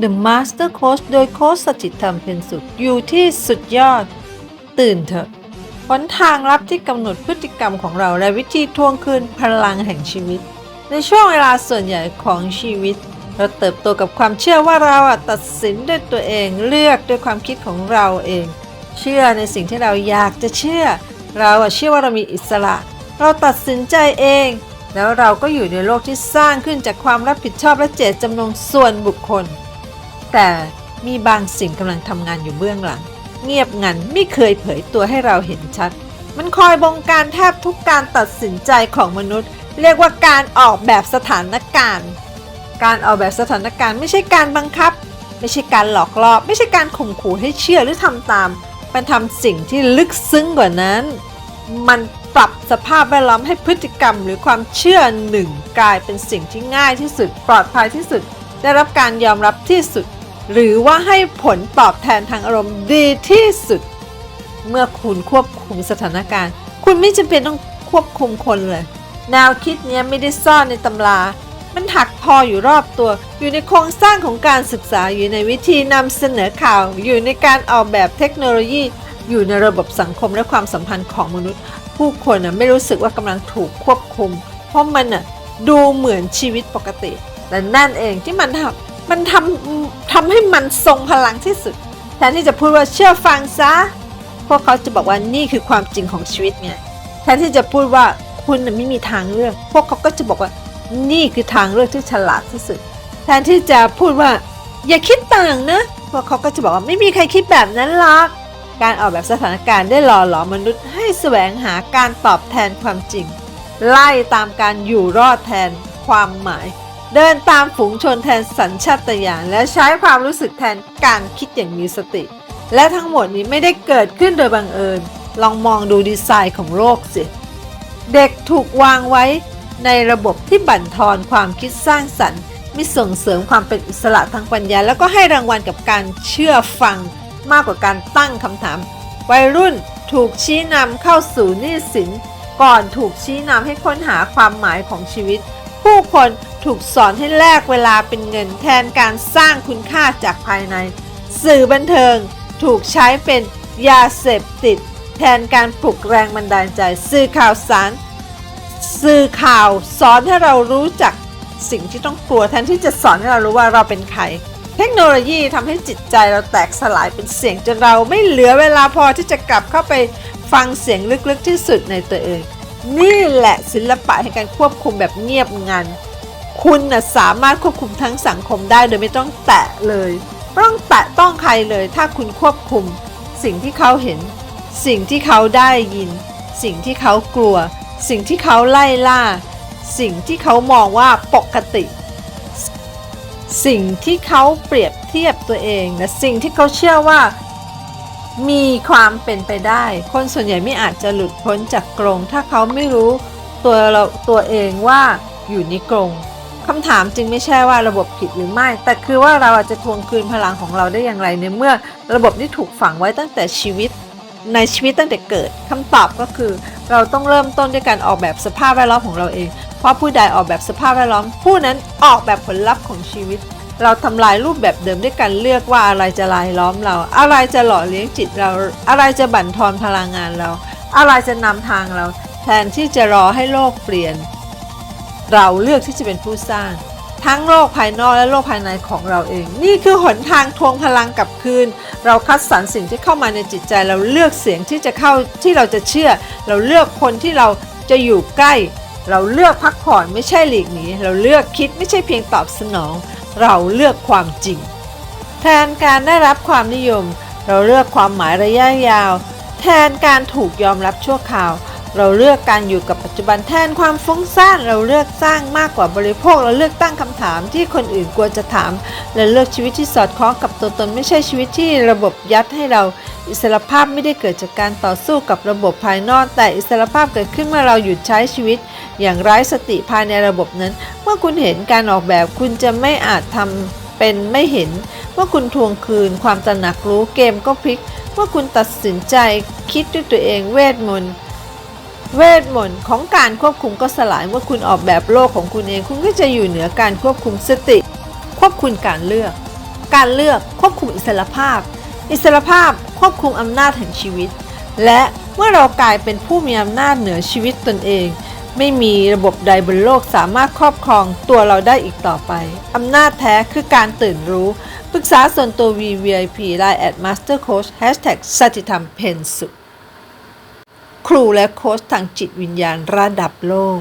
The Master Coach โดยโค้ชสจิตธรรมเป็นสุข อยู่ที่สุดยอด ตื่นเถอะหนทางลับที่กำหนดพฤติกรรมของเราและวิธีทวงคืนพลังแห่งชีวิต ในช่วงเวลาส่วนใหญ่ของชีวิต เราเติบโตกับความเชื่อว่าเราตัดสินด้วยตัวเองเลือกด้วยความคิดของเราเอง เชื่อในสิ่งที่เราอยากจะเชื่อ เราเชื่อว่าเรามีอิสระ เราตัดสินใจเองแล้วเราก็อยู่ในโลกที่สร้างขึ้นจากความรับผิดชอบและเจตจำนงส่วนบุคคล แต่มีบางสิ่งกำลังทำงานอยู่เบื้องหลัง เงียบงันไม่เคยเผยตัวให้เราเห็นชัด มันคอยบงการแทบทุกการตัดสินใจของมนุษย์ เรียกว่าการออกแบบสถานการณ์ การออกแบบสถานการณ์ไม่ใช่การบังคับ ไม่ใช่การหลอกล่อไม่ใช่การข่มขู่ให้เชื่อหรือทำตาม มันทำสิ่งที่ลึกซึ้งกว่านั้น มันปรับสภาพแวดล้อมให้พฤติกรรมหรือความเชื่อหนึ่งกลายเป็นสิ่งที่ง่ายที่สุดปลอดภัยที่สุด ได้รับการยอมรับที่สุด หรือว่าให้ผลตอบแทนทางอารมณ์ดีที่สุด เมื่อคุณควบคุมสถานการณ์ คุณไม่จำเป็นต้องควบคุมคนเลย แนวคิดนี้ไม่ได้ซ่อนในตำรา มันถักพออยู่รอบตัว อยู่ในโครงสร้างของการศึกษาอยู่ในวิธีนำเสนอข่าว อยู่ในการออกแบบเทคโนโลยี อยู่ในระบบสังคมและความสัมพันธ์ของมนุษย์ ผู้คนไม่รู้สึกว่ากำลังถูกควบคุม เพราะมันดูเหมือนชีวิตปกติและนั่นเองที่มันทำ มันทำทำให้มันทรงพลังที่สุด แทนที่จะพูดว่าเชื่อฟังซะ พวกเขาจะบอกว่านี่คือความจริงของชีวิตไง แทนที่จะพูดว่าคุณไม่มีทางเลือก พวกเขาก็จะบอกว่านี่คือทางเลือกที่ฉลาดที่สุด แทนที่จะพูดว่า อย่าคิดต่างนะ พวกเขาก็จะบอกว่าไม่มีใครคิดแบบนั้นหรอก การออกแบบสถานการณ์ได้หล่อหลอมมนุษย์ให้แสวงหาการตอบแทนความจริง ไล่ตามการอยู่รอดแทนความหมาย เดินตามฝูงชนแทนสัญชาตญาณและใช้ความรู้สึกแทนการคิดอย่างมีสติ และทั้งหมดนี้ไม่ได้เกิดขึ้นโดยบังเอิญ ลองมองดูดีไซน์ของโลกสิ เด็กถูกวางไว้ในระบบที่บั่นทอนความคิดสร้างสรรค์ม่ส่งเสริมความเป็นอิสระทางปัญญา แล้วก็ให้รางวัลกับการเชื่อฟังมากกว่าการตั้งคำถาม วัยรุ่นถูกชี้นำเข้าสู่นี้สิน ก่อนถูกชี้นำให้ค้นหาความหมายของชีวิต ผู้คน ถูกสอนให้แลกเวลาเป็นเงินแทนการสร้างคุณค่าจากภายใน สื่อบันเทิงถูกใช้เป็นยาเสพติด แทนการปลุกแรงบันดาลใจ สื่อข่าวสาร สื่อข่าวสอนให้เรารู้จักสิ่งที่ต้องกลัวแทนที่จะสอนให้เรารู้ว่าเราเป็นใคร เทคโนโลยีทำให้จิตใจเราแตกสลายเป็นเสียงจนเราไม่เหลือเวลาพอที่จะกลับเข้าไปฟังเสียงลึกๆที่สุดในตัวเอง นี่แหละศิลปะแห่งการควบคุมแบบเงียบงัน คุณนะสามารถควบคุมทั้งสังคมได้โดยไม่ต้องแตะเลยไม่ต้องแตะต้องใครเลย ถ้าคุณควบคุม สิ่งที่เขาเห็น สิ่งที่เขาได้ยิน สิ่งที่เขากลัว สิ่งที่เขาไล่ล่า สิ่งที่เขามองว่าปกติ สิ่งที่เขาเปรียบเทียบตัวเองและสิ่งที่เขาเชื่อว่า มีความเป็นไปได้ คนส่วนใหญ่ไม่อาจจะหลุดพ้นจากกรง ถ้าเขาไม่รู้ตัวเราตัวเองว่าอยู่ในกรง คำถามจึงไม่ใช่ว่าระบบผิดหรือไม่ แต่คือว่าเราอาจจะทวงคืนพลังของเราได้อย่างไรในเมื่อระบบที่ถูกฝังไว้ตั้งแต่ชีวิต ในชีวิตตั้งแต่เกิดคำตอบก็คือ เราต้องเริ่มต้นด้วยการออกแบบสภาพแวดล้อมของเราเอง เพราะผู้ใดออกแบบสภาพแวดล้อม ผู้นั้นออกแบบผลลัพธ์ของชีวิต เราทำลายรูปแบบเดิมด้วยการเลือกว่าอะไรจะลายล้อมเรา อะไรจะหล่อเลี้ยงจิตเรา อะไรจะบั่นทอนพลังงานเรา อะไรจะนำทางเรา แทนที่จะรอให้โลกเปลี่ยน เราเลือกที่จะเป็นผู้สร้าง ทั้งโลกภายนอกและโลกภายในของเราเอง นี่คือหนทางทวงพลังกลับคืน เราคัดสรรสิ่งที่เข้ามาในจิตใจ เราเลือกเสียงที่จะเข้าที่เราจะเชื่อ เราเลือกคนที่เราจะอยู่ใกล้ เราเลือกพักผ่อนไม่ใช่หลีกหนีเราเลือกคิดไม่ใช่เพียงตอบสนอง เราเลือกความจริง แทนการได้รับความนิยม เราเลือกความหมายระยะยาว แทนการถูกยอมรับชั่วคราว เราเลือกการอยู่กับปัจจุบันแทนความฟุ้งซ่านเราเลือกสร้างมากกว่าบริโภค เราเลือกตั้งคำถามที่คนอื่นกลัวจะถาม และเลือกชีวิตที่สอดคล้องกับตัวตนไม่ใช่ชีวิตที่ระบบยัดให้เราอิสรภาพไม่ได้เกิดจากการต่อสู้กับระบบภายนอก แต่อิสรภาพเกิดขึ้นเมื่อเราหยุดใช้ชีวิต อย่างไร้สติภายในระบบนั้น เมื่อคุณเห็นการออกแบบคุณจะไม่อาจทำเป็นไม่เห็นเมื่อคุณทวงคืนความตระหนักรู้เกมก็พลิกเมื่อคุณตัดสินใจคิดด้วยตัวเองเวทมนต์ เวทมนต์ของการควบคุมก็สลายเมื่อคุณออกแบบโลกของคุณเอง คุณก็จะอยู่เหนือการควบคุมสติ ควบคุมการเลือก การเลือกควบคุมอิสรภาพ อิสรภาพควบคุมอำนาจแห่งชีวิต และเมื่อเรากลายเป็นผู้มีอำนาจเหนือชีวิตตนเอง ไม่มีระบบใดบนโลกสามารถครอบครองตัวเราได้อีกต่อไปอำนาจแท้คือการตื่นรู้ ปรึกษาส่วนตัว VVIP Line at Master Coach Hashtag สถิธรรมเพนสุ ครูและโค้ชทางจิตวิญญาณระดับโลก